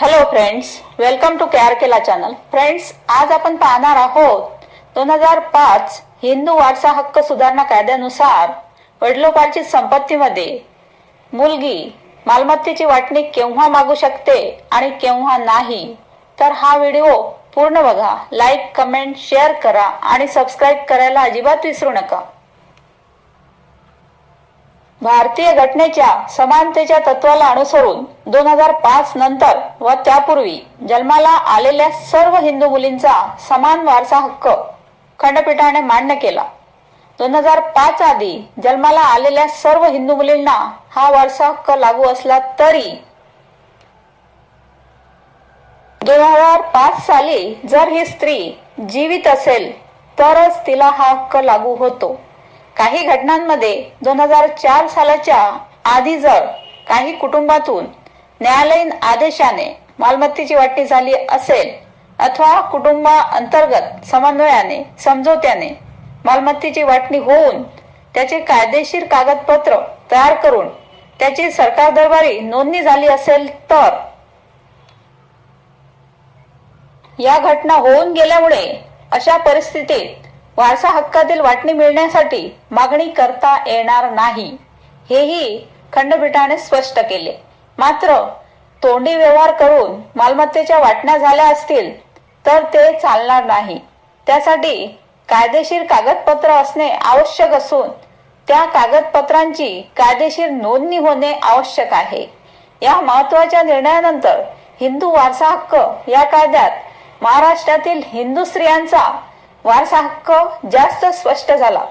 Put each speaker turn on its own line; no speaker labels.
Hello friends welcome to care केला channel friends आज आपण पाहणार आहोत दोन हजार पाच हिंदू वारसा हक्क सुधारणा कायद्यानुसार वडिलोपार्जित संपत्तीमध्ये मुलगी मालमत्तेची वाटणी केव्हा मागू शकते आणि केव्हा नाही तर हा व्हिडिओ पूर्ण बघा. लाईक कमेंट शेअर करा आणि सबस्क्राईब करायला अजिबात विसरू नका. भारतीय घटनेच्या समानतेच्या तत्वाला अनुसरून दोन हजार पाच नंतर व त्यापूर्वी जन्माला आलेल्या सर्व हिंदू मुलींचा समान वारसा हक्क खंडपीठाने मान्य केला. दोन हजार पाच आधी जन्माला आलेल्या सर्व हिंदू मुलींना हा वारसा हक्क लागू असला तरी दोन हजार पाच साली जर ही स्त्री जीवित असेल तरच तिला हा हक्क लागू होतो. काही घटनांमध्ये दोन हजार चार सालाच्या आधी जर काही कुटुंबातून न्यायालयीन आदेशाने मालमत्तेची वाटणी झाली असेल अथवा कुटुंबा अंतर्गत समन्वयाने समजोत्याने मालमत्तेची वाटणी होऊन त्याचे कायदेशीर कागदपत्र तयार करून त्याची सरकार दरबारी नोंदणी झाली असेल तर? या घटना होऊन गेल्यामुळे अशा परिस्थितीत वारसा हक्कातील वाटणी मिळण्यासाठी मागणी करता येणार नाही. हेही खंडपीठाने स्पष्ट केले. मात्र तोंडी व्यवहार करून मालमत्तेच्या वाटण्या झाल्या असतील तर ते चालणार नाही. त्यासाठी कायदेशीर कागदपत्र असणे आवश्यक असून त्या कागदपत्रांची कायदेशीर नोंदणी होणे आवश्यक आहे. या महत्त्वाच्या निर्णयानंतर हिंदू वारसा हक्क या कायद्यात महाराष्ट्रातील हिंदू स्त्रियांचा वारसा हक्क जास्त स्पष्ट झाला.